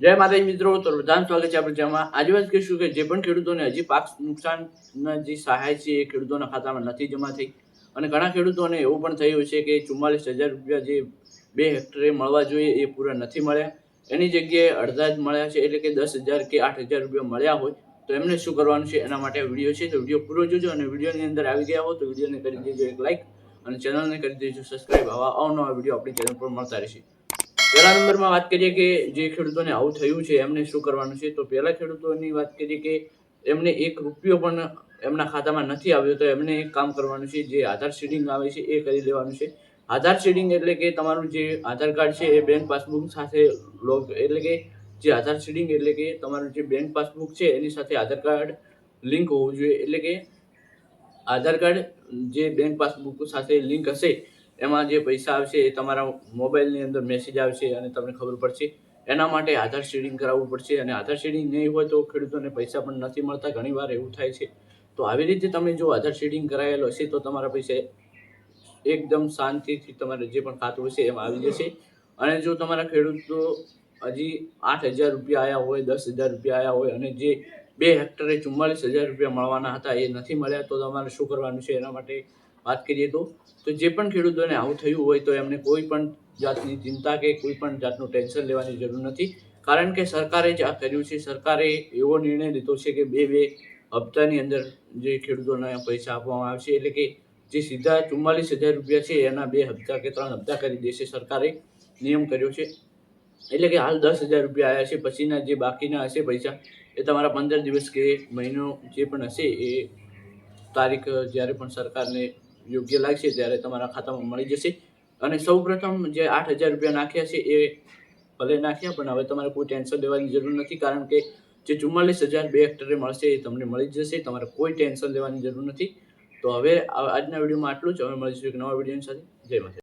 જય માતાજી મિત્રો, તો પ્રધાન સ્વાગત છે આપણે જેમાં આજે વાત કરીશું કે જે પણ ખેડૂતોને હજી પાક નુકસાનના જે સહાય છે એ ખેડૂતોના ખાતામાં નથી જમા થઈ. અને ઘણા ખેડૂતોને એવું પણ થયું છે કે ચુમ્માલીસ હજાર રૂપિયા જે બે હેક્ટરે મળવા જોઈએ એ પૂરા નથી મળ્યા. એની જગ્યાએ અડધા જ મળ્યા છે, એટલે કે દસ હજાર કે આઠ હજાર રૂપિયા મળ્યા હોય તો એમને શું કરવાનું છે એના માટે વીડિયો છે. તો વીડિયો પૂરો જોજો અને વિડીયોની અંદર આવી ગયા હો તો વિડીયોને કરી દેજો એક લાઇક અને ચેનલને કરી દેજો સબસ્ક્રાઈબ આવા અવનવા વીડિયો આપણી ચેનલ પર મળતા રહેશે. પહેલા નંબરમાં વાત કરીએ કે જે ખેડૂતોને આવું થયું છે, એમને શું કરવાનું છે, તો પહેલા ખેડૂતોની વાત કરીએ કે એમને એક રૂપિયો પણ એમના ખાતામાં નથી આવ્યો, તો એમને એક કામ કરવાનું છે, જે આધાર શેડિંગ આવે છે, એ કરી લેવાનું છે. આધાર શેડિંગ એટલે કે તમારું જે આધાર કાર્ડ છે, એ બેંક પાસબુક સાથે લોગ, એટલે કે જે આધાર શેડિંગ એટલે કે તમારું જે બેંક પાસબુક છે, એની સાથે આધાર કાર્ડ લિંક હોવું જોઈએ. એટલે કે આધાર કાર્ડ જે બેંક પાસબુક સાથે લિંક હશે એમાં જે પૈસા આવશે એ તમારા મોબાઈલની અંદર મેસેજ આવશે અને તમને ખબર પડશે. એના માટે આધાર શેડિંગ કરાવવું પડશે અને આધાર શેડિંગ નહીં હોય તો ખેડૂતોને પૈસા પણ નથી મળતા. ઘણીવાર એવું થાય છે. તો આવી રીતે તમે જો આધાર શેડિંગ કરાયેલો હશે તો તમારા પૈસા એકદમ શાંતિથી તમારે જે પણ ખાતું હશે એમાં આવી જશે. અને જો તમારા ખેડૂતો હજી આઠ હજાર રૂપિયા આવ્યા હોય, દસ હજાર રૂપિયા આવ્યા હોય અને જે બે હેક્ટરે ચુમ્માલીસ હજાર રૂપિયા મળવાના હતા એ નથી મળ્યા, તો તમારે શું કરવાનું છે? એના માટે વાત કરીએ તો તો જે પણ ખેડૂતોને આવું થયું હોય તો એમને કોઈ પણ જાતની ચિંતા કે કોઈ પણ જાતનું ટેન્શન લેવાની જરૂર નથી. કારણ કે સરકારે જ આ કર્યું છે. સરકારે એવો નિર્ણય લીધો છે કે બે બે હપ્તાની અંદર જે ખેડૂતોને પૈસા આપવામાં આવશે, એટલે કે જે સીધા ચુમ્માલીસ હજાર રૂપિયા છે, એના બે હપ્તા કે ત્રણ હપ્તા કરી દેશે સરકારે. નિયમ કર્યો છે. એટલે કે હાલ દસ હજાર રૂપિયા આવ્યા છે. પછીના જે બાકીના હશે પૈસા, એ તમારા પંદર દિવસ કે મહિનો જે પણ હશે, એ તારીખ જ્યારે પણ સરકારને યોગ્ય લાગશે ત્યારે તમારા ખાતામાં મળી જશે. અને સૌપ્રથમ જે આઠ હજાર રૂપિયા નાખ્યા છે એ ભલે નાખ્યા, પણ હવે તમારે કોઈ ટેન્શન લેવાની જરૂર નથી. કારણ કે જે ચુમ્માલીસ હજાર બે હેક્ટરે મળશે એ તમને મળી જશે. તમારે કોઈ ટેન્શન લેવાની જરૂર નથી. તો હવે આજના વિડીયોમાં આટલું જ. હવે મળીશું એક નવા વીડિયો સાથે. જય માતા